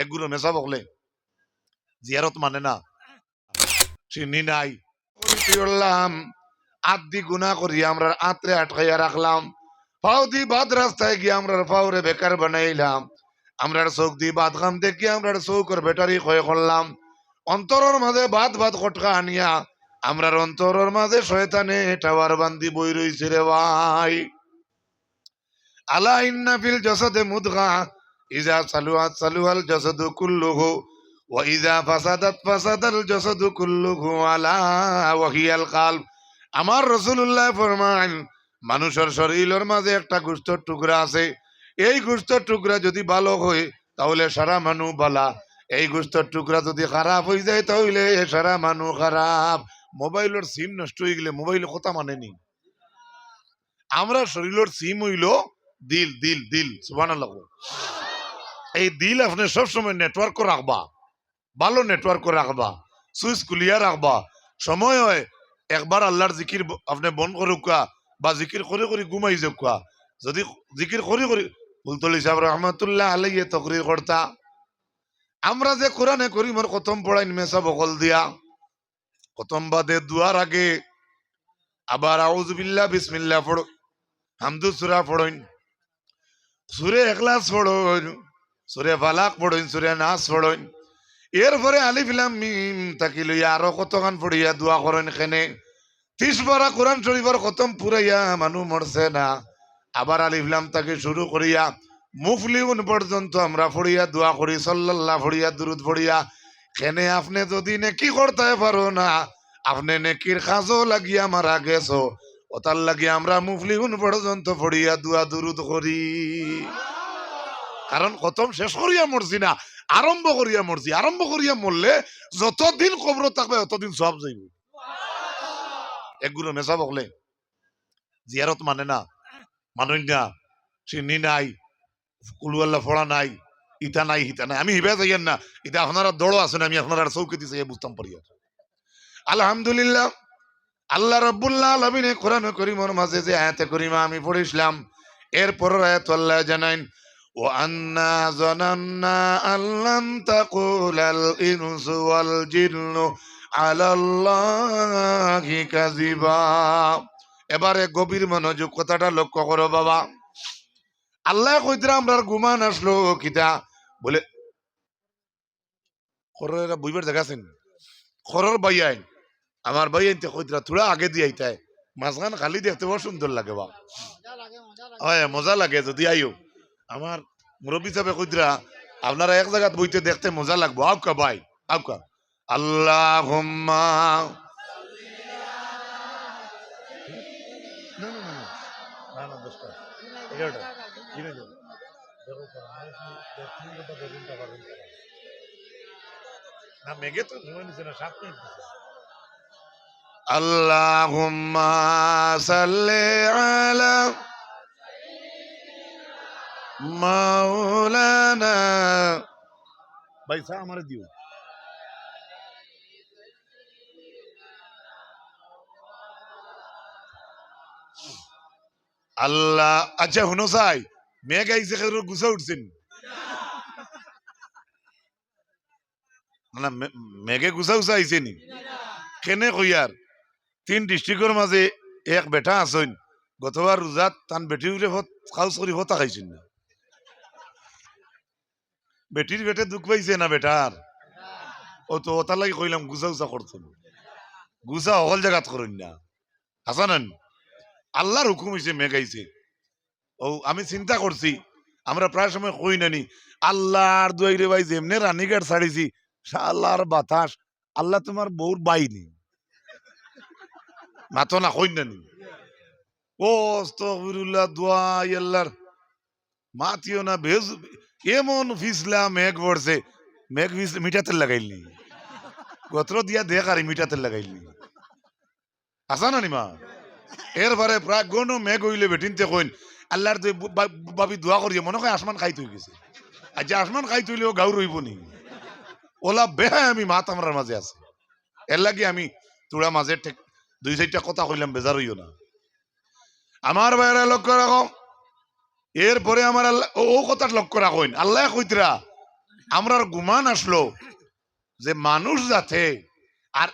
একগুলো মেসা বকলে। জিয়ারত মানে না। চিনি নাই। করলাম আদি করি আমরা, আত্রে আটকাইয়া রাখলাম। পাও দি বাদ রাস্তায় গিয়ে আমরা বেকার বানাইলাম। চোখ দি বাদ খাম দেখি চৌকর ব্যাটারি ক্ষয় করলাম। অন্তরের মাঝে বাদ বাদ আনিয়া, আমরার অন্তরের মাঝে শয়তানে টাওয়ার বান্দি বই রইছে রে ভাই। আলা ইন্না ফিল জাসাদে মুদগা ইজা সালুয়াত সালুয়াল জাসাদু কুল্লুহু ওয়া ইজা ফাসাদাত ফাসাদাল জাসাদু কুল্লুহু আলা ওয়া হিয়াল কালব আমার রাসূলুল্লাহ ফরমান মানুষের শরীরের মাঝে একটা গুস্তর টুকরা আছে। এই গুস্তর টুকরা যদি ভালো হয়, তাহলে সারা মানু বালা এই গুস্তর টুকরা যদি খারাপ হয়ে যায়, তাহলে সারা মানু খারাপ। মোবাইলের সিম নষ্ট হয়ে গেলে মোবাইল কথা মানেনি আমরা শরীরের সিম হইল দিল দিল দিল সুবান এই দিল আপনি সবসময় নেটওয়ার্ক রাখবা। ভালো নেটওয়ার্ক রাখবা। সুইচ খুলিয়া রাখবা। সময় হয়, একবার আল্লাহর জিকির আপনি বন করুকা বা জিকির করে করে ঘুমাই যাওকা যদি জিকির করে করে ফুলতলি সাহেব রহমতুল্লাহ আলাইয়ে তকরির কর্তা আমরা যে কোরআনে করিমর প্রথম পড়াই মেসা বকল দিয়া প্রথম বাদে দুয়ার আগে আবার আউজবিল্লা বিসমিল্লা পড়ো, হামদু সুরা পড়ইন। সুরে এখলাস পড়ইন। সুরে ফালাক পড়ইন সুরে নাচ পড়ইন এরপরে আলিফ লাম মিম তাকি লইয়া আরও কতখান পড়িয়া দোয়া করেন খেনে ত্রিশ বারা কোরআন শরীফের খতম পুরাইয়া মানুষ মরছে না। আবার আলিফ লাম তাকে শুরু করিয়া মুফলিউন পর্যন্ত আমরা পড়িয়া দোয়া করি, সাল্লাল্লাহ পড়িয়া দুরুদ পড়িয়া খেনে আপনি যদি নেকি করতে পারো না, আপনি নেকির খাজো লাগিয়া মারা গেছো ওতার লাগিয়া আমরা মুফলিউন পর্যন্ত পড়িয়া দোয়া দুরুদ করি। কারণ খতম শেষ করিয়া মরছি না। আরম্ভ করিয়া মরছি আরম্ভ করিয়া মরলে যতদিন কবর থাকবে, ততদিন সব যাইব। একগুলো মেসা বকলে জিয়ারত মানে না মানুষ না, চিনি নাই কুলুয়াল্লা ফোড়া নাই, ইটা নাই হিতা নাই। আমি হিবা যাইয়েন না। আপনারা দড়ো আছেন আমি আপনারা চৌকি দিছে বুঝতাম পারি আর। আলহামদুলিল্লাহ, আল্লাহ রব্বুল্লাহ আলমিনে কোরআন করিমর মাঝে যে আয়াতে করিমা আমি পড়েছিলাম এরপর আয়াত আল্লাহ জানাইন। وأنا ظننا أن لن تقول الإنس والجن على الله كذبا এবারে গভীর মনোযোগ কথাটা লক্ষ্য করো বাবা আল্লাহ কইতরা আমরা গুমান আসলো কিতা বলে খরের বুঝবার দেখাছেন খরর বাইয়াই আমার বাইয়াই তে কইতরা থোড়া আগে দিয়ে আইতায় মাঝখান খালি দেখতে বড় সুন্দর লাগে বা হয় মজা লাগে যদি আইও আমার মুরব্বী সাহেব কইতরা আপনারা এক জায়গাত বইতে দেখতে মজা লাগবো। আউকা ভাই আউকা আল্লাহ না মেঘে তো সময় নিছে না সাত মিনিট দিছে। আল্লাহুম্মা সাল্লি আলা মাওলানা। ভাই সা আমারে দিও। আল্লাহ আচ্ছা হুনো সাই মেঘ আইছে খেরো গুছা উঠছেন না মেঘে গুছা গুছা আইছে নি? কেনে কইয়ার তিন ডিস্ট্রিক্টর মাঝে এক বেটা আছেন গতবার রোজাত তান বেটি উঠে খাউস করি হতা খাইছেন না। বেটির বেটে দুঃখ পাইছে না বেটার ও তো ওটার লাগি কইলাম, গুছা গুছা করতো গুছা অকল জায়গাত করুন না। হাসানান আল্লাহর হুকুম হয়েছে মেঘাইছে ও আমি চিন্তা করছি আমরা প্রায় সময় কই নানি আল্লাহর দুয়াইরে ভাই যেমনে রানীঘাট ছাড়িছি আল্লাহর বাতাস, আল্লাহ তোমার বউর বাইনি মাতো না কই নানি। ও দোয়া আল্লাহর মাতিও না ভেজ এমন ফিসলা মেঘ পড়ছে মেঘ ফিস মিঠাতেল লাগাইলনি গোত্র দিয়া দেখ আর মিঠাতেল লাগাইলনি আসা না নিমা? এরপরে প্রায় গণ মেঘ হইলে বেটিনতে কইন, আল্লাহর তুই বাবি দোয়া করিয়ে মনে হয় আসমান খাই থই গেছে। আর যে আসমান খাই থইলেও গাউ রইব নি। ওলা বেহায় আমি মাত আমার মাঝে আছে। এর লাগি আমি তোরা মাঝে ঠেক দুই চারটা কথা কইলাম, বেজার হইও না। আমার বাইরে লক্ষ্য রাখো এরপরে আমার আল্লাহ, ও কথা লক্ষ্য রাখইন আল্লাহ কইতরা আমরার গুমান আসলো যে মানুষ যাতে আর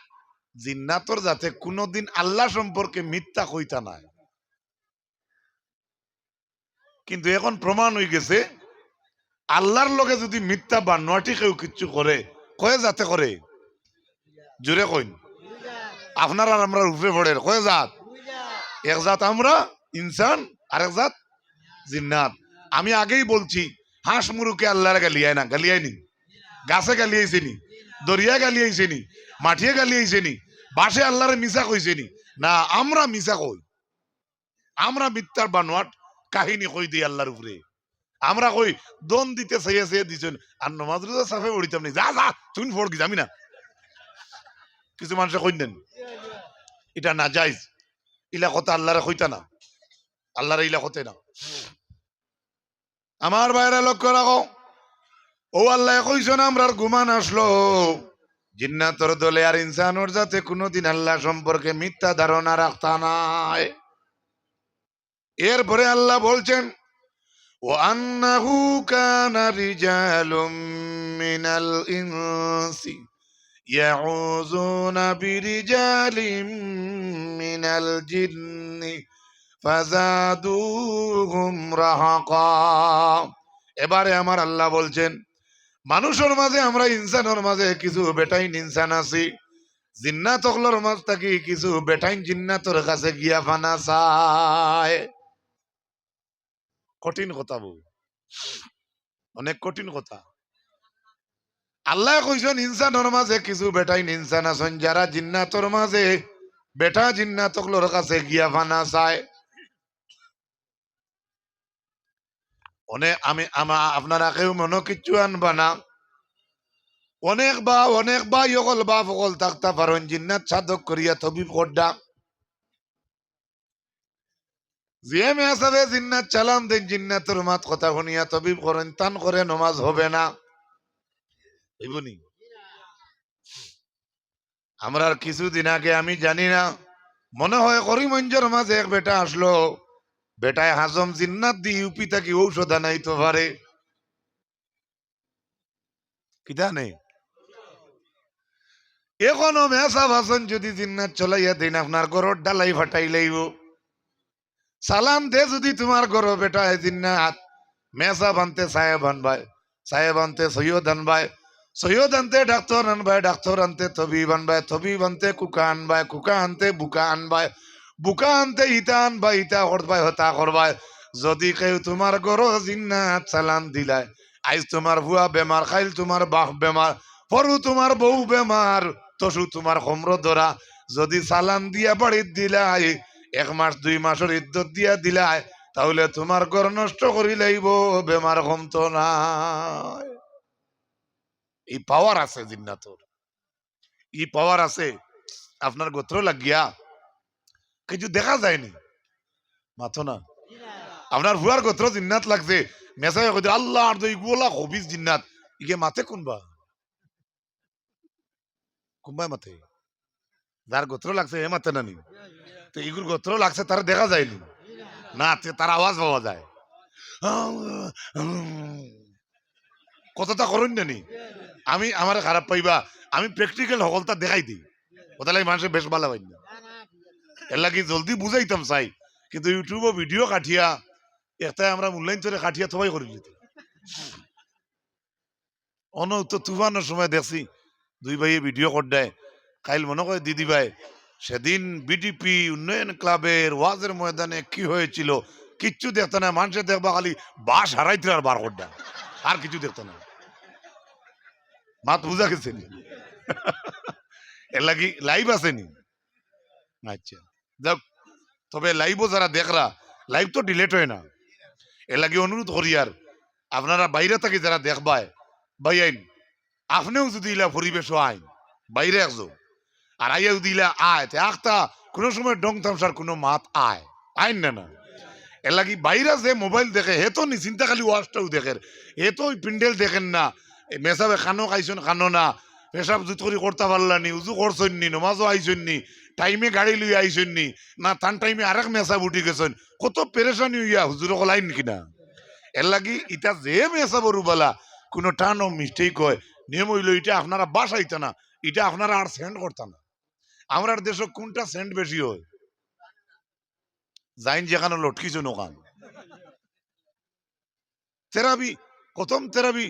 জিন্নাতর যাতে কোনোদিন আল্লাহ সম্পর্কে মিথ্যা কইতা নাই। কিন্তু এখন প্রমাণ হয়ে গেছে, আল্লাহর লগে যদি মিথ্যা বানোয়াটি কেউ কিচ্ছু করে, কয়ে যাতে করে? জোরে কইন। আপনার আর আমরা উপরে পড়ে কয়ে জাত এক জাত আমরা ইনসান আর এক জাত জিন্নাত। আমি আগেই বলছি, হাঁস মুরুকে আল্লাহর গালিয়ায় না, গালিয়ায় নি। গাছে গালিয়াইছে নি দরিয়া গালিয়াইছে নি, মাটিয়ে গালিয়াইছে নি বাসে আল্লাহরে মিশা কইছে নি। না, আমরা মিশা কই আমরা মিথ্যার বানোয়াট কাহিনী কই দিই আল্লাহর উপরে? আমরা কই, দন দিতে চাইয়া চাইয়া দিছেন, আর নমাজ রোজা সাফে পড়িতাম না। যা যা, তুমি ফোর কি যাবি না। কিছু মানুষে কই দেন, এটা না যাইজ ইলা কথা আল্লাহরে কইতা না, আল্লাহরে ইলা কতে না। আমার বাইরে লক্ষ্য রাখো। ও আল্লাহ কইস না আমরার গুমান আসলো। জিন্নাতর দলে আর ইনসানোর যাতে কোনোদিন আল্লাহ সম্পর্কে মিথ্যা ধারণা রাখতা নাই। এরপরে আল্লাহ বলছেন, ও আন্নাহু কানা রিজালুম মিনাল ইনসি ইয়াউযুনা বিরিজালিম মিনাল জিন্নি এবারে আমার আল্লাহ বলছেন, মানুষের মাঝে আমরা ইনসানের মাঝে কিছু বেটাইন ইনসান আছি জিন্নাত অকলর মাঝ থাকি কিছু বেটাইন জিন্নাতর কাছে গিয়া ফানা কঠিন কথা বউ। অনেক কঠিন কথা। আল্লাহ কইছেন, ইনসানের মাঝে কিছু বেটাইন ইনসান আছেন, যারা জিন্নাতর মাঝে বেটা জিন্নাত অকলর কাছে গিয়া ফানা চায়। অনেক আমি, আমা, আপনারা কেউ মনে কিচ্ছু আনবা না অনেক বা অনেক বা ইকল বা ফকল থাকতে পারেন জিন্নাত সাধক করিয়া তবিব করডা যে জিন্নাত চালান দেন জিন্নাতের মাত কথা শুনিয়া তবিব করেন তান করে নমাজ হবে না। আমরা আর কিছুদিন আগে, আমি জানি না, মনে হয় করিমঞ্জর মাঝে এক বেটা আসলো। বেটায় হাজম জিন্নাত দি ইউপি থাকি ঔষধ আনাইতে পারে। কিতা নেই এখনও মেসা ভাষণ যদি জিন্নাত চলাইয়া দিন, আপনার গরর ডালাই ফাটাই লাইব। সালাম দে যদি তোমার গরো বেটা জিন্নাত। মেসা বানতে সাহেব আনবাই সাহেব আনতে সৈয়দ আনবাই সৈয়দ আনতে ডাক্তার আনবাই ডাক্তার আনতে তবিব আনবাই তবিব আনতে কুকা আনবাই কুকা আনতে বুকা আনবাই বুকা আনতে ইটা আনবাই ইটা করবাই হতা করবাই যদি কেউ তোমার গরো জিন্নাত সালাম দিলাই আইজ তোমার ভুয়া বেমার, খাইল তোমার বাহ বেমার, পরু তোমার বউ বেমার, তসু তোমার হোমর ধরা। যদি সালাম দিয়া বাড়িত দিলাই, এক মাস, দুই মাসের ইদ্যত দিয়া দিলাই, তাহলে তোমার ঘর নষ্ট করি লাইব, বেমার কমতো না এই পাওয়ার আছে জিন্নাতর। এই পাওয়ার আছে। আপনার গোত্র লাগিয়া কিছু দেখা যায়নি। মাথো না। আপনার ভুয়ার গোত্র জিন্নাত লাগছে মেসাই কইতে আল্লাহ আর দুই গোলা হবিস জিন্নাত। ইগে মাথে কোনবা? কোনবাই মাথে যার গোত্র লাগছে এ মাথে নানি তো ইগুর গোত্র লাগছে তার দেখা যায়নি। না তার আওয়াজ পাওয়া যায়। কথাটা করুন নানি আমি আমার খারাপ পাইবা। আমি প্র্যাকটিক্যাল সকলটা দেখাই দিই কথা লাগে মানুষের বেশ ভালো পাই না। এর লাগি জলদি বুঝাইতাম চাই। কিন্তু ইউটিউবে ভিডিও কাঠিয়া, একটাই আমরা মূল্যায়ন করে কাঠিয়া থবাই করে দিত অন, তো তুফানের সময় দেখছি, দুই ভাইয়ে ভিডিও কর দেয়। কাইল মনে করে দিদি ভাই, সেদিন বিডিপি উন্নয়ন ক্লাবের ওয়াজের ময়দানে কি হয়েছিল? কিচ্ছু দেখতো না মানুষের দেখবা খালি বাস হারাইতে আর বার করডা আর কিছু দেখতো না মাত বুঝা গেছে এর লাগি লাইভ আছে নি? আচ্ছা। যাক তবে লাইভও যারা দেখরা লাইভ তো ডিলেট হয় না। এর লাগি অনুরোধ করি আর আপনারা বাইরে থেকে যারা দেখবায় বাই আইন। আপনিও যদি ইলা পরিবেশ আইন বাইরে একজন। আর আইয়া যদি ইলা আয় তে আখতা, কোনো সময় ডং থামসার কোনো মাত আয় আইন না না। এর লাগি বাইরে যে মোবাইল দেখে হে তো নি চিন্তা খালি ওয়াশটাও দেখেন হে তো ওই পিন্ডেল দেখেন না এ মেসাবে খানো খাইছেন খানো না পেশাব জুত করি করতে পারলা নি উজু করছেন নি নমাজও আইছেন নি টাইমে গাড়ি লই আইছেন নি? না, তান টাইমে আরেক মেসাব উঠি গেছেন কত পেরেশানি হইয়া হুজুর কলাইন কিনা এর লাগি ইটা যে মেসাব রুবালা কোনো টান ও মিস্টেক হয়। নিয়ম হইল এটা আপনারা বাসাইতে না এটা আপনারা আর সেন্ড করতাম না। আমরা দেশ কোনটা সেন্ট বেশি হয়? যাইন যেখানে লটকিছো নোকান তেরাবি কতম তেরাবি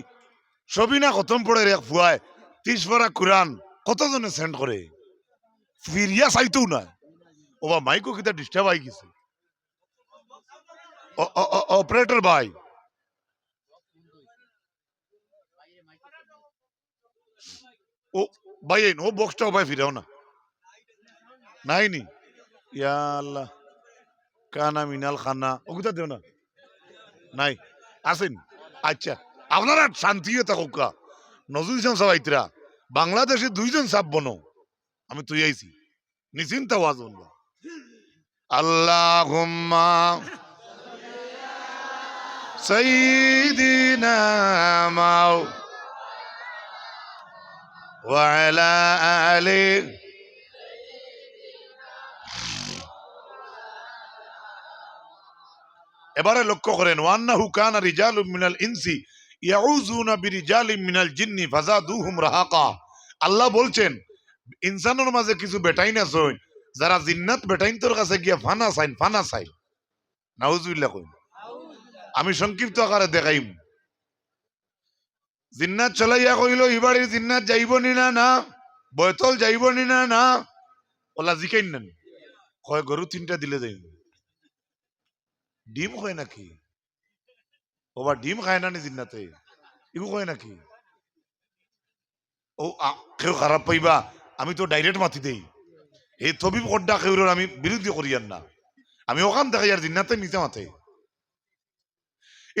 সবই না কতম পড়ে রে ফুয়ায় তিস পড়া কোরআন কতজনে সেন্ড করে ফিরিয়া চাইতেও না ওবা মাইকো কিতা ডিস্টার্ব আই গেছে। অপারেটর ভাই। ও ভাই, এই ও বক্সটাও ভাই ফিরাও না। নাই নি? ইয়া আল্লাহ, কানা মিনাল খানা ওগুতা দেও না? নাই। আছেন আচ্ছা আপনারা শান্তিও থাকুক নজরুল ইসলাম সবাইতরা বাংলাদেশে দুইজন সাপ বনো। আমি তুই আইছি নিশ্চিন্ত আওয়াজ বলবো আল্লাহ سيدنا মাও وعلى آله এবারে লক্ষ্য করেন ওয়ান্নাহু কানা রিজালুম মিনাল ইনসি ইয়াউযুনা বিরিজালিম মিনাল জিন্নি ফাজাদুহুম রাহাকা আল্লাহ বলছেন ইনসানের মাঝে কিছু বেটাইন আছে যারা জিন্নাত বেটাইন তোর কাছে গিয়া ফানা চাইন, ফানা চাই নাউজুবিল্লাহ কইন। আমি সংক্ষিপ্ত আকারে দেখাইম। জিন্নাত চলাইয়া কইল ইবাড়ির জিন্নাত যাইব নি না না? বয়তল যাইব নি না না? ওলা জিকাইন না কয় গরু তিনটা দিলে যাইব। ডিম হয় নাকি? ওবা ডিম খায় না নি জিন্নাতে? ইগু কয় নাকি? ও আ- কেউ খারাপ পাইবা। আমি তো ডাইরেক্ট মাতি দেই। এই তবিব কড্ডা কেউর আমি বিরুদ্ধে করিয়ান না। আমি ওখান দেখাই আর জিন্নাতে নিতে মাতে।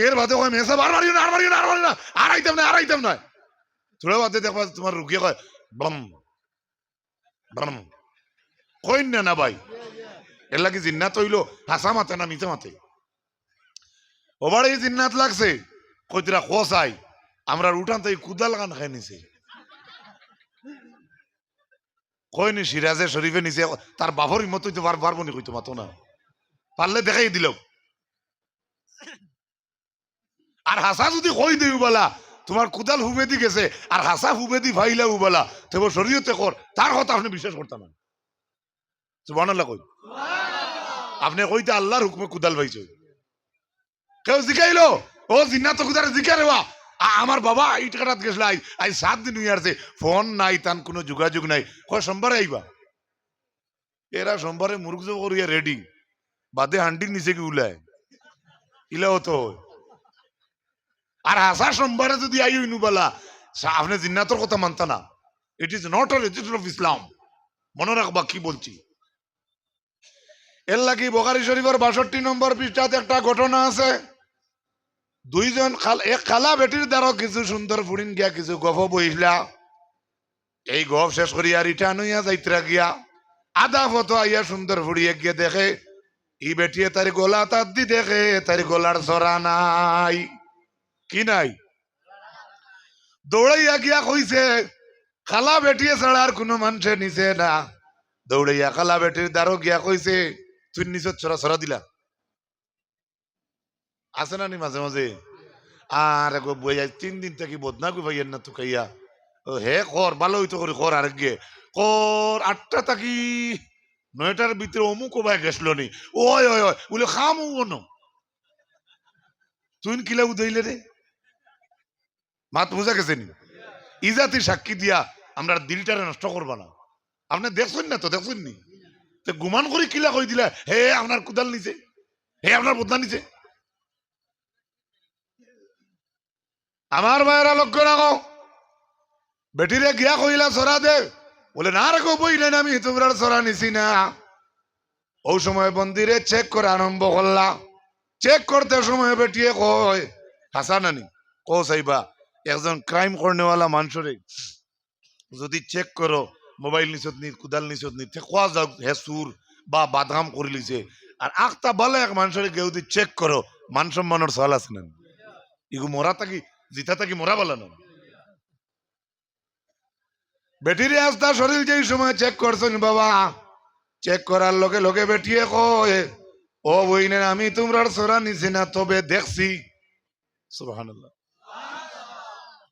এর বাদে কয় মেসা আর মারিও না, আর মারিও না, আর মারিও না, আর আইতাম না আর আইতাম না তোরা বাদে দেখবা তোমার রুগিয়ে কয়, বম বম। কইন না না ভাই, এর লাগি জিন্নাত হইল, হাসা মাতে না মিতে মাতে। ওবার এই জিন্নাত লাগছে কইতরা খোসাই আমরা উঠান তাই কুদাল গান খাই নিছে। কইনি সিরাজে শরীফে নিছে, তার বাবর হিমত হইতে পার পারব নি কইতো, মাতো না। পারলে দেখাই দিল আর হাসা যদি কই দিই বলা তোমার কুদাল হুবেদি গেছে, আর হাসা হুবেদি ভাইলা উবলা তবে শরীয়তে কর তার কথা আপনি বিশ্বাস করতাম না সুবহানাল্লাহ কই আপনি কইতে আল্লাহর হুকুমে কুদাল ভাইছে। কেউ জিকাইলো? ও জিন্না তো কুদারে জিকারে বা আমার বাবা এই টাকাটাত গেছিল। আই আই সাত দিন হয়ে আসছে ফোন নাই, তান কোনো যোগাযোগ নাই। কয়, সোমবারে আইবা? এরা সোমবারে মুরগ জব করিয়া রেডি বাদে হান্ডির নিচে কি উলায়? ইলাও তো আর হাসা সোমবারে যদি আই হইনু বলা, সা- আপনি জিন্নাতর কথা মানতা না। It is not a register of Islam মনে রাখবা কি বলছি। এর লাগি বখারি শরীফের বাষট্টি নম্বর পৃষ্ঠাতে একটা ঘটনা আছে। দুইজন এক খালা বেটির দ্বারা কিছু সুন্দর ফুড়িন গিয়া, কিছু গফ বইলা এই গফ শেষ করিয়া রিটার্ন হইয়া যাইতরা গিয়া। আধা ফটো আইয়া সুন্দর ফুড়িয়ে গিয়ে দেখে। ই বেটিয়ে তার গলা তার দি দেখে তার গলার সরা নাই। কি নাই? দৌড়াইয়া গিয়া কইছে খালা বেটিয়ে ছাড়া আর কোনো মানুষে নিছে না। দৌড়াইয়া খালা বেটির দ্বারও গিয়া কইছে তুই নিচত ছড়া ছড়া দিলা। আছে না নি মাঝে মাঝে আর একো বই আজ তিন দিন থেকে বদনা কই ভাইয়ের না তুকাইয়া ও হে কর ভালো হইতো করে কর আর গিয়ে কর আটটা থাকি নয়টার ভিতরে অমুক ভাই গেছিল নি? ওই ওই ওই বলে খাম ন তুই কিলা উদইলে রে মাত বুঝা গেছে নি? ইজাতি সাক্ষী দিয়া আমরা দিলটারে নষ্ট করবা না। আপনি দেখছেন না তো দেখছেন নি? তো গুমান করে কিলা কই দিলা, হে আপনার কুদাল নিছে হে আপনার বদনা নিছে আমার ভাইয়েরা লক্ষ্য রাখো বেটিরে গিয়া কইলা সরা দে। বলে, না রেখো বইলেন আমি, তোমরা সরা নিছি না। ও সময় মন্দিরে চেক করে আরম্ভ করলা। চেক করতে সময় বেটিয়ে কয় হাসা নানি কো সাইবা, একজন ক্রাইম করনেওয়ালা মানুষরে যদি চেক করো মোবাইল নিচত নি, কুদাল নিচত নি কোয়া যাওক হে সুর বা বাদাম করে লিছে, আর আখতা ভালো এক মানুষের কেউ চেক করো মান সম্মানের সওয়াল আছে না ইগু মরা থাকি জিতা থাকি মরা বলা না। বেটিরে আস্তা শরীর যেই সময় চেক করছেন বাবা চেক করার লগে লগে বেটিয়ে কয়, ও বইনের আমি তোমরার সরা নিছি না, তবে দেখছি। সুবহানাল্লাহ।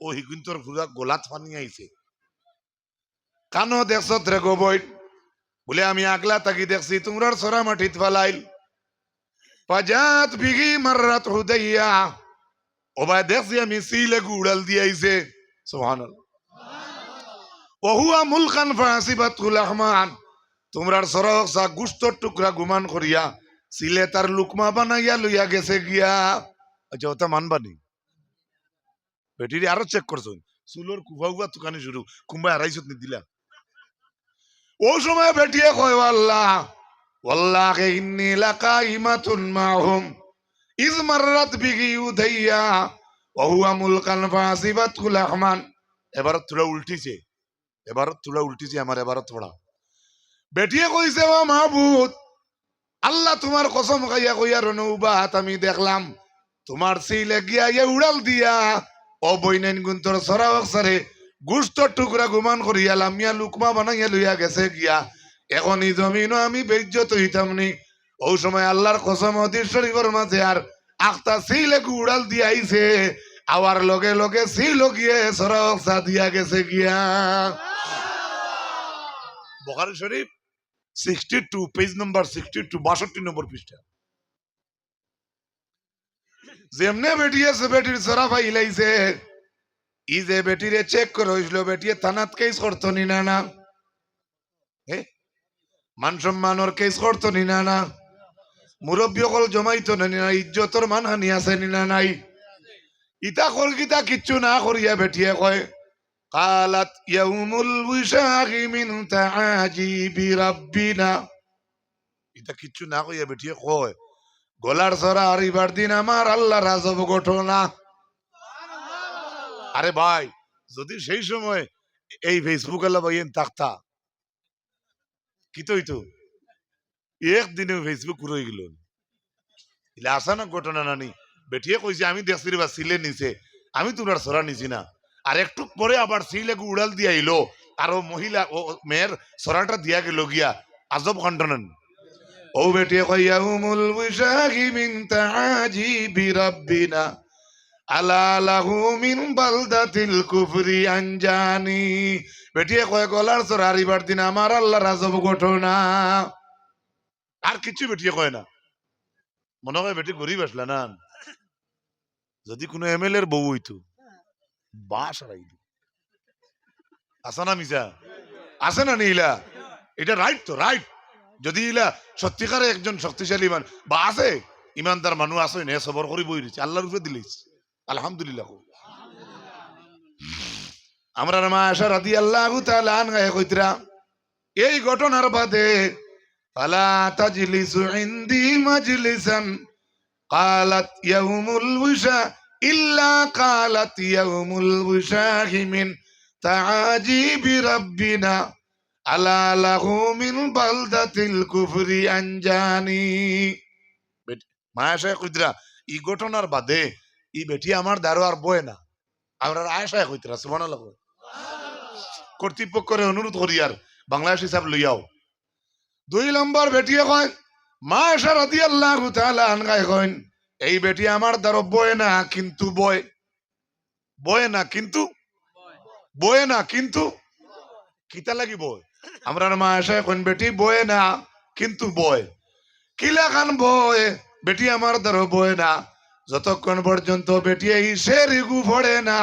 ও হিগুন্তর পুরা গোলাত পানি আইছে। কানো দেখছত রে গোবই বলে আমি আগলা তাকি দেখছি, তোমরার সরা মাটিত ফালাইল। পাজাত বিঘি মাররাত হুদাইয়া। ওবাই দেখছি আমি, সিলে গুড়াল দিয়াইছে। সুবহানাল্লাহ। ওহুয়া মুলকান ফাসিবাতুল রহমান। তোমরার সরক সা গুস্তর টুকরা গুমান করিয়া, সিলে তার লুকমা বানাইয়া লইয়া গেছে গিয়া। আচ্ছা ওটা মানবানি বেটিরি আরও চেক করছুন। চুলোর কুফা কুফা তুকানি শুরু। কুম্বাই আড়াইশত নি দিলা ও সময় বেটিয়ে কয় আল্লাহ ওয়াল্লাহি ইন্নী লাকাইমাতুন মাহুম। ইজ মাররাত বিহি উদাইয়া ওয়া হুয়া মুলকান ফাসিবাতুল রহমান এবার তোরা উল্টিছে এবার তোরা উল্টিছে আমার এবার তোরা বেটিয়ে কইছে, ও মাহবুদ, আল্লাহ তোমার কসম খাইয়া কইয়া রনৌবাত আমি দেখলাম, তোমার সিলে গিয়া ইয়ে উড়াল দিয়া, ও বইনাইন গুন্তর সরা অক্সারে গুস্তর টুকরা গুমান করিয়া লামিয়া লুকমা বানাইয়া লইয়া গেছে গিয়া। এখন এই জমিনও আমি বেজ্জত হইতাম নি ও সময় আল্লাহর কসম শরীফের মাঝে আর আখতা সিলে উড়াল দিয়া আইছে আবার লগে লগে সিল গিয়ে সরা অক্সা দিয়া গেছে গিয়া। বখারি শরীফ sixty two page number sixty two বাষট্টি নম্বর পৃষ্ঠা। যেমনে বেটিয়েছে বেটির সরা ফাইলাইছে ই যে বেটিরে চেক করে হইছিল বেটিয়ে থানাত কেস করতো নি না না? মান সম্মানর কেস করতো নি না না? মুরব্বী অকল জমাইতো না নি না ইজ্জতর মানহানি আছে নি না নাই ইতা কলকিতা কিচ্ছু না করিয়া বেটিয়ে কয় قالت يوم الوشاق من تعاجيب ربنا এটা কিচ্ছু না কইয়া বেটিয়ে কয় গলার সরা হারিবার দিন আমার আল্লাহ রাজব ঘটনা আরে ভাই যদি সেই সময় এই ফেসবুক আল্লাহ ভাইয়েন থাকতা কি তো হইতো একদিনে ফেসবুক পুরো গেল ইলা আসা না ঘটনা নানি। বেটিয়ে কইছে, আমি দেখছি বা, সিলে নিছে। আমি তোমার সরা নিছি না। আর একটু পরে আবার সিলেকে উড়াল দিয়া এলো আর ও মহিলা ও মেয়ের সরাটা দিয়া গেল গিয়া। আজব কন্টনন ও বেটিয়ে কইয়া উমুল বিশাখি মিন তাআজিবি আলা লাহু মিন বালদাতিল কুফরি আনজানি। বেটিয়ে কয়, গলার সর হারিবার দিন, আমার আল্লাহ রাজব ঘটনা। আর কিছু বেটিয়ে কয় না। মনে হয় বেটি গরিব আসলা না। যদি কোনো এমএলএ এর বউ হইতো, বাস হারাইল আসা না মিসা আছে না নি ইলা এটা রাইট তো রাইট যদি ইলা সত্যিকারে একজন শক্তিশালী মান বা আছে, ইমানদার মানুষ আছে, নে সবর করি বই রয়েছে আল্লাহর উপরে দিলিস আলহামদুলিল্লাহ আমরা মা আশা রাদি আল্লাহ তাআলা আনগায় কইতরা, এই ঘটনার বাদে ফালা তাজলিসু ইনদি মাজলিসান قالت يوم الوشا إلا قالت يوم الوشاح من تعاجيب ربنا ألا له من بلدة الكفر أنجاني মায়া সাহেব কইতরা ই ঘটনার বাদে ই বেটি আমার দ্বারো আর বয় না আমরা আয়সায় কইতরা সুবহানাল্লাহ লাগবে কর্তৃপক্ষরে অনুরোধ করি আর বাংলাদেশ হিসাব লইয়াও দুই নম্বর বেটিয়ে কয়, মা এসা রাদি আল্লাহ আনগায় কইন, এই বেটি আমার দ্বারা বয় না, কিন্তু বয়। বয়ে না, কিন্তু? বয়ে না, কিন্তু? কিতা লাগি বয়? আমরা মা এসা কোন বেটি, বয়ে না, কিন্তু বয়। কিলা খান বয়, বেটি আমার দ্বারা বয় না। যতক্ষণ পর্যন্ত বেটি এই সে রিগু পড়ে না,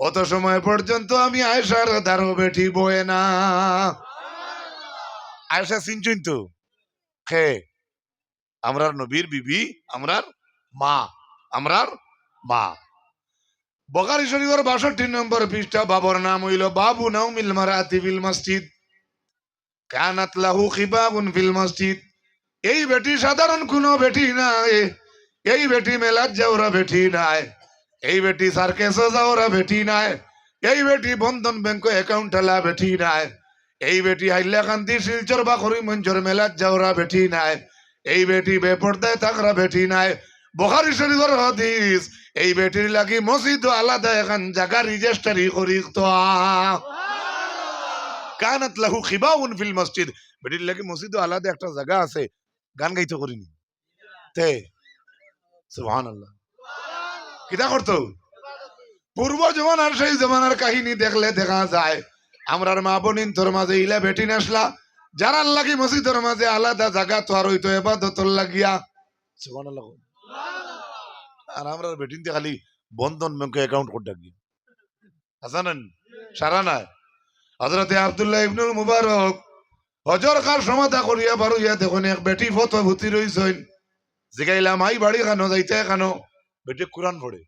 অত সময় পর্যন্ত আমি আয়সার দ্বারো বেটি বয়ে না। আয়সা চিনচুন তো? খে আমরার নবীর বিবি, আমরার মা আমরার মা। বকারি শরীফের বাষট্টি নম্বর পৃষ্ঠা, বাবর নাম হইল বাবু নাউমিল মারাতি ফিল মসজিদ। কানাত লাহু খিবাবুন ফিল মসজিদ। এই বেটি সাধারণ কোনো বেটি নাই। এই বেটি মেলাত যাওরা বেটি নাই। এই বেটি সার্কেস যাওরা বেটি নাই। এই বেটি বন্ধন ব্যাংক অ্যাকাউন্ট বেটি নাই। এই বেটি হাইলাকান্দি শিলচর বা করিমঞ্চর মেলাত যাওরা বেটি নাই। এই বেটি বেপর্দায় থাকরা বেটি নাই। বখারি শরীফের হদিস, এই বেটির লাগি মসজিদ আলাদা, এখন জায়গা রেজিস্ট্রি করি তো। কানাত লাহু খিবাউন ফিল মসজিদ। বেটির লাগি মসজিদ আলাদা একটা জায়গা আছে, গান গাইতে করিনি। তে, সুবহানাল্লাহ। কিটা করতো? পূর্ব জমানার সেই জমানার কাহিনী দেখলে দেখা যায় আমরার মা বোনিন তোর মাঝে ইলা বেটি নাসলা। যারা লাগি মসজিদের মাঝে আলাদা জায়গা তো আর হইতো এবাদতর লাগিয়া। আর আমরা বেটিনতে খালি বন্ধন ব্যাংকে অ্যাকাউন্ট করে ডাকি। হাসানেন সারা নাই। হজরতে আব্দুল্লাহ ইবনুল মুবারক হজর কার সমাধা করিয়া বারু ইয়া দেখুন এক বেটি ফটো ভূতি রইছেন। জিগাইলাম আই বাড়ি খানো যাইতে খানো। বেটি কোরআন পড়ে।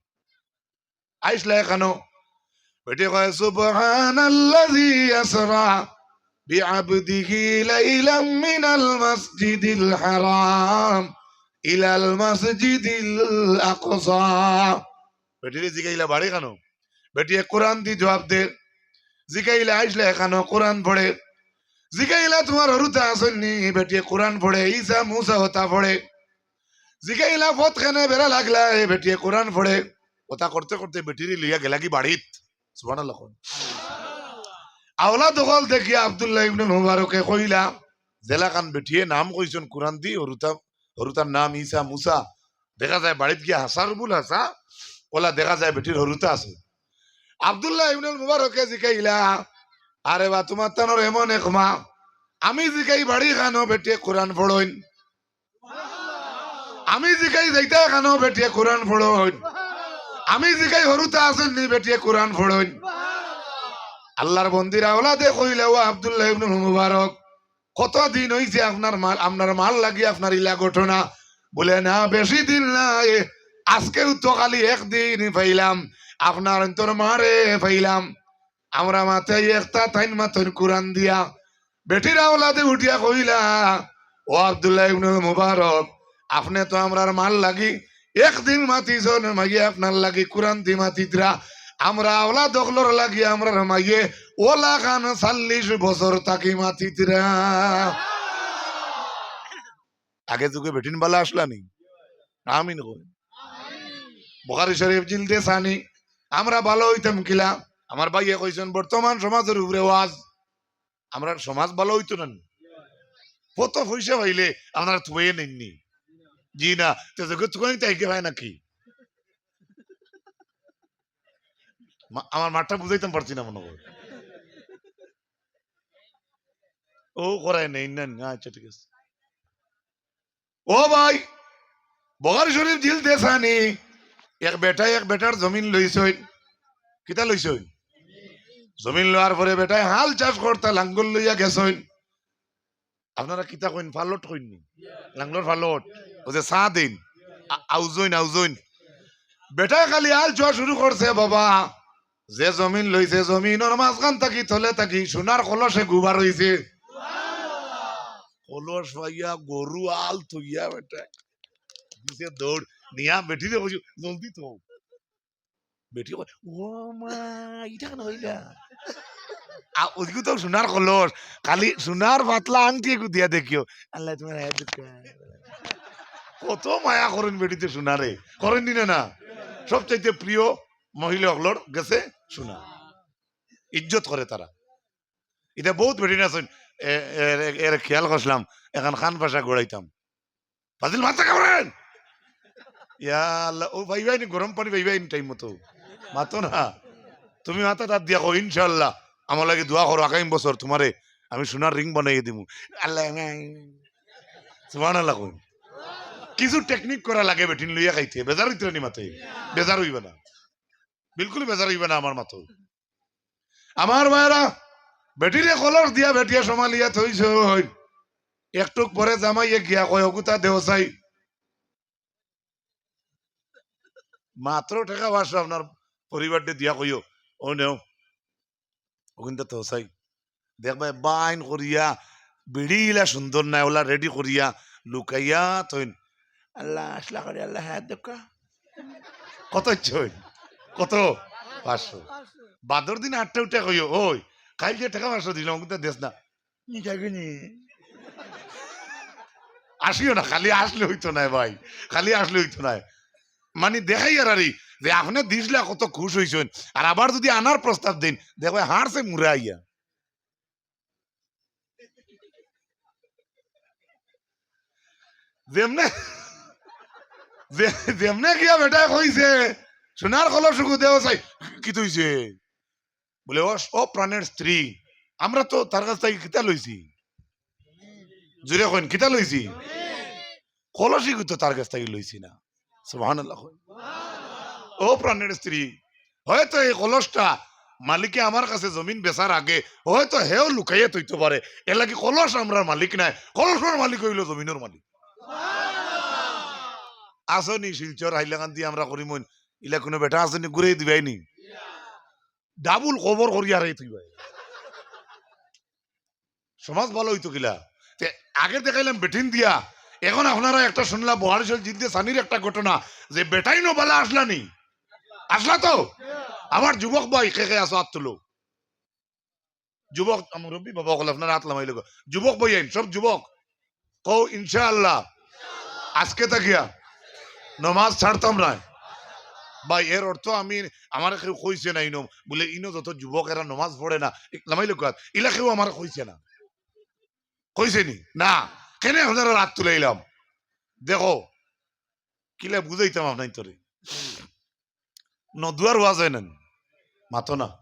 আইসলা খানো কয় ইলাল খানো। বেটিয়ে কোরআন দি জবাব দে। জিগাইলা আইসলা খানো, কোরআন পড়ে। জিগাইলা তোমার হরুতা আসেননি, বেটিয়ে কোরআন পড়ে, ঈসা মুসা হতা পড়ে। জিগাইলা ফত খানে বেড়া লাগলা বেটিয়ে কোরআন পড়ে। কথা করতে করতে বেটিরি লিয়া গেলা কি বাড়িত? সুবহানাল্লাহ কোন। আওলা দখল দেখিয়া আব্দুল্লাহ ইবনে মুবারকে জেলা খান বেটিয়ে নাম কইছেন কোরআন দি দেখা যায় বাড়িত গিয়া হাসা, ওলা দেখা যায় বেটির হরুতা আছে। আব্দুল্লাহ ইবনুল মুবারকে জিকাইলা, আরে বা তোমার তানোর এমন এক আমি জিকাই বাড়ি খানো বেটিয়ে কোরআন পড়ইন। আমি জিকাই যাইতা খানো বেটিয়ে কোরআন পড়ইন। আমি জিকাই হরুতা আছেন নি বেটিয়ে কোরআন পড়ইন আল্লাহর বন্দিরা ওলাদে কইলে ও আব্দুল্লাহ ইবনুল মুবারক কত দিন হইছে আপনার মাল আপনার মাল লাগি আপনার ইলা ঘটনা? বলে, না বেশি দিন নাই আজকেও তো খালি একদিন পাইলাম আপনার তোর মারে পাইলাম। আমরা মাথায় একটা তাইন মাথন কোরআন দিয়া বেটিরা ওলাদে উঠিয়া কইলা ও আব্দুল্লাহ ইবনুল মুবারক, আপনি তো আমরার মাল লাগি একদিন মাতি জন মাগিয়ে আপনার লাগি কোরআন দি মাতিতরা আমরা ওলা দখলর লাগি আমরা মাগিয়ে ওলা খান চাল্লিশ বছর তাকি মাতিতরা আগে যুগে বেটিন বালা আসলা নি? আমিন কই। শরীফ জিলদে সানি। আমরা ভালো হইতাম কিলা? আমার ভাইয়ে কইছেন, বর্তমান সমাজের উপরে ওয়াজ। আমরা সমাজ ভালো হইতো না কত পয়সা হইলে আপনারা থুয়ে নেননি? জি থুয়ে তাইকে হয় নাকি? মা- আমার মাঠটা বুঝাইতাম পারছি না মনে করে ও করায় নেই আচ্ছা ঠিক আছে। ও ভাই, বগার শরীফ জিল দেশানি এক বেটাই এক বেটার জমিন লইছই। কিতা লইছই? জমিন লওয়ার পরে বেটাই হাল চাষ করতে লাঙ্গল লইয়া গেছইন আপনারা কিতা কইন, ফালট কইননি লাঙ্গলর ফালট? ও যে দিন। আউজইন আউজইন। বেটা খালি হাল চোয়া শুরু করছে বাবা। যে জমিন লইছে জমিনের মাঝখান থাকি থলে থাকি সোনার কলসে গুবার হইছে কলস পাইয়া গরু আল থইয়া বেটা। দিছে দৌড় নিয়া বেটি রে কইছো জলদি তো বেটি ও মা, ইটা কেন হইলা ওদিকে তো সোনার কলস। খালি সোনার পাতলা আংটি দিয়া দেখিও। আল্লাহ তোমার কত মায়া করেন বেটিতে সোনারে করেন দিনে না। সবচাইতে প্রিয় মহিলা হলর গেছে সোনা। ইজ্জত করে তারা। এটা বহুত আছেন। এ- এর- খেয়াল করছিলাম এখন খান পাশা গড়াইতাম ফাজিল মাথা আল্লাহ, ও ভাই ভাই গরম পানি ভাই ভাই টাইম মতো। মাতো না। তুমি মাথা তার দিয়া ইনশাল্লাহ আমার লাগে দোয়া করো আগামী বছর তোমারে আমি সোনার রিং বানাইয়ে দিব আল্লাহ সুমান আল্লাহ কিছু টেকনিক করা লাগে বেটিন, লইয়া খাইতে। বেজার হইতে নি মাথায় বেজার হইবে না। বিলকুল বেজার হইবে না আমার মাথো আমার মায়েরা বেটিরে কলর দিয়া বেটিয়া সমালিয়া থইছ একটুক পরে জামাইয়ে গিয়া কয় অগুতা দেও চাই। মাত্র টাকা বাসো আপনার পরিবারটি দিয়া কইও ও নেও ওখানটা তো চাই। দেখবে বাইন করিয়া বিড়িলা সুন্দর নাই, ওলা রেডি করিয়া লুকাইয়া তৈন আল্লাহ আসলা করে আল্লাহ হ্যাঁ দেখা কত ইচ্ছই কত? পাঁচশো। বাদর দিন আটটা উঠে কইও ওই কাল যে টাকা পাঁচশো দিলাম কিন্তু দেশ না। নি যাগিনি আসিও না খালি আসলে হইতো না ভাই খালি আসলে হইতো না। মানে দেখাই আর আরে যে আপনি দিসলে কত খুশ হইছেন আর আবার যদি আনার প্রস্তাব দিন দেখো হারছে মুরে আইয়া। যেমনে যেমনে গিয়া বেটা কইছে সোনার কলস শুকু দেও চাই, কি তৈছে বলে ও ও প্রাণের স্ত্রী আমরা তো তার কাছ থেকে কিতা লইছি জুড়ে কইন, কিতা লইছি কলসি তো তার কাছ থেকে লইছি না। কইন। ও প্রাণের স্ত্রী হয়তো এই কলসটা মালিকে আমার কাছে জমিন বেচার আগে, হয়তো হেও লুকাইয়ে তৈতে পারে এলাকি কলস আমরা মালিক নাই কলসের মালিক হইল জমিনের মালিক। আসনি শিলচর হাইলাকান্দি আমরা করিমন ইলা কোনো বেটা আসনি ঘুরে দিবাই নি। ডাবুল কবর করিয়া রে তুই সমাজ ভালো হইতো কিলা। আগে দেখাইলাম বেটিন দিয়া। এখন আপনারা একটা শুনলাম বহারিশল জিদ্দে সানির একটা ঘটনা, যে বেটাই নো বালা আসলা নি। আসলা তো? আমার যুবক ভাই কে কে আসো হাত তুলো যুবক, আমার রব্বি বাবা কল আপনারা হাত লামাইল যুবক আইন, সব যুবক। কও ইনশাআল্লাহ। আজকে তাকিয়া নমাজ ছাড়তাম না ভাই, এর অর্থ আমি, আমার কেউ কইছে না ইনো বলে ইনো যত যুবক এরা নমাজ পড়ে না লামাইল কাত ইলা কেউ আমার কইছে না। কইছে নি? না। কেন আপনারা রাত তুলাইলাম দেখো, কিলা বুঝাইতাম আপনার তোরে। নদুয়ার ওয়াজ হয় নেন? মাতো না?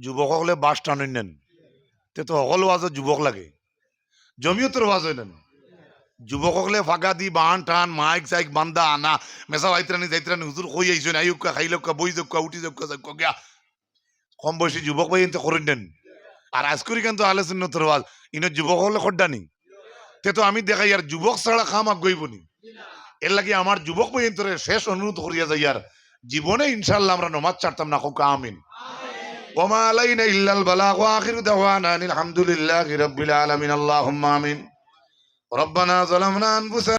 যুবক হলে বাস টানুন নেন। তে তো সকল ওয়াজত যুবক লাগে। জমিয়তের ওয়াজ হয় নেন? যুৱকসকলে ফাগা দি বান, টান, মাইক, চাইক, বান্দা, আনা, মেচা আইতৰাণী যাইতৰাণী হুজুর কই আহিছোঁ আয়ুকা খাই লওক বহি যাওক উঠি যাওক যক গা কম বয়সী যুৱক ভাই এনতে করেন দেন। আর আজকরি কিন্তু আলোচনা তোরওয়াল ইনো যুবক হলে খড্ডানি তে তো আমি দেখাই আর যুবক ছাড়া খাম আগ গইবনি এর লাগি আমার যুবক ভাই তোরে শেষ অনুরোধ করিয়া যাই আর জীবনে ইনশাল্লাহ আমরা নমাজ ছাড়তাম না কোকা আমিন। ওমা আলাইনা ইল্লাল বালাগ ওয়া আখিরু দাওয়ানা আলহামদুলিল্লাহি রাব্বিল আলামিন, আল্লাহুম্মা আমিন। ربنا ظلمنا أنفسنا